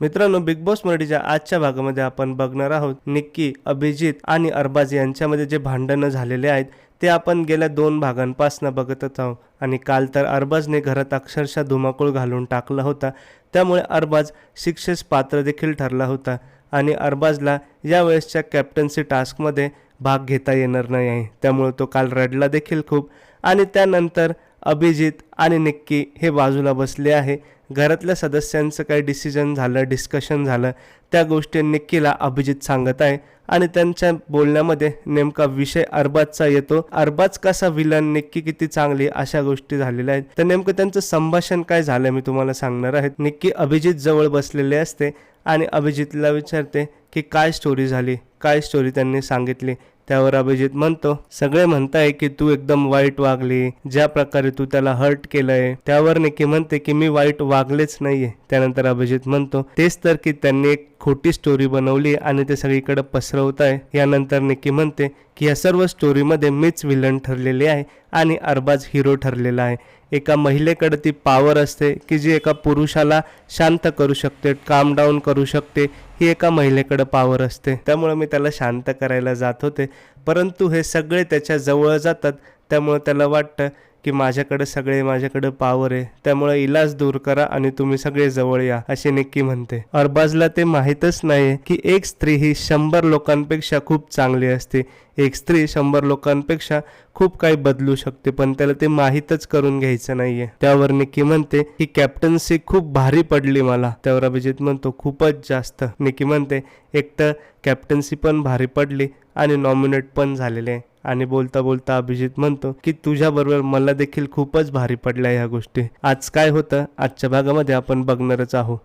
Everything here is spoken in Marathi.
मित्रांनो बिग बॉस मराठीच्या आजच्या भागामध्ये आपण बघणार आहोत निक्की अभिजित आणि अरबाज यांच्यामध्ये जे भांडणं झालेले आहेत ते आपण गेल्या दोन भागांपासून बघतच आहोत. आणि काल तर अरबाजने घरात अक्षरशः धुमाकूळ घालून टाकला होता. त्यामुळे अरबाज शिक्षेस पात्र देखील ठरला होता. आणि अरबाजला यावेळेसच्या कॅप्टन्सी टास्कमध्ये भाग घेता येणार नाही. आहे त्यामुळे तो काल रडला देखील खूप. आणि त्यानंतर अभिजित आणि निक्की हे बाजूला बसले आहे. घरातल्या सदस्यांचं काही डिसिजन झालं डिस्कशन झालं. त्या गोष्टी निक्कीला अभिजित सांगत आहे आणि त्यांच्या बोलण्यामध्ये नेमका विषय अरबाजचा येतो. अरबाज कसा विलन निक्की किती चांगली अशा गोष्टी झालेल्या आहेत. तर नेमकं त्यांचं संभाषण काय झालं मी तुम्हाला सांगणार आहे. निक्की अभिजित जवळ बसलेले असते आणि अभिजितला विचारते की काय स्टोरी झाली? काय स्टोरी त्यांनी सांगितली? त्यावर अभिजित म्हणतो सगळे म्हणताय की तू एकदम वाईट वागली. ज्या प्रकारे तू त्याला हर्ट केलंय त्यावर निकी म्हणते की मी वाईट वागलेच नाहीये. त्यानंतर अभिजित म्हणतो तेच तर की त्यांनी एक खोटी स्टोरी बनवली आणि ते सगळीकडे पसरवत आहे यानंतर निकी म्हणते की या सर्व स्टोरीमध्ये मीच विलन ठरलेली आहे आणि अरबाज हिरो ठरलेला आहे. एका महिलेकडे ती पॉवर असते की जी एका पुरुषाला शांत करू शकते काम डाऊन करू शकते. ही एका महिलेकडे पॉवर असते. त्यामुळे मी त्याला शांत करायला जात होते. परंतु हे सगळे त्याच्याजवळ जातात त्यामुळे त्याला वाटतं की माझ्याकडे सगळे माझ्याकडे पावर आहे. त्यामुळे इलाज दूर करा आणि तुम्ही सगळे जवळ या असे निक्की म्हणते. अरबाजला ते माहीतच नाही की एक स्त्री ही शंभर लोकांपेक्षा खूप चांगली असते. एक स्त्री शंभर लोकांपेक्षा खूप काही बदलू शकते पण त्याला ते माहीतच करून घ्यायचं नाहीये. त्यावर निक्की म्हणते की कॅप्टन्सी खूप भारी पडली मला. त्यावर अभिजित म्हणतो खूपच जास्त. निक्की म्हणते एक तर कॅप्टन्सी पण भारी पडली आणि नॉमिनेट पण झालेले आहे. आणि बोलता बोलता अभिजित म्हणतो की तुझ्याबरोबर मला देखील खूपच भारी पडल्या ह्या गोष्टी. आज काय होतं? आजच्या भागामध्ये आपण बघणारच आहोत.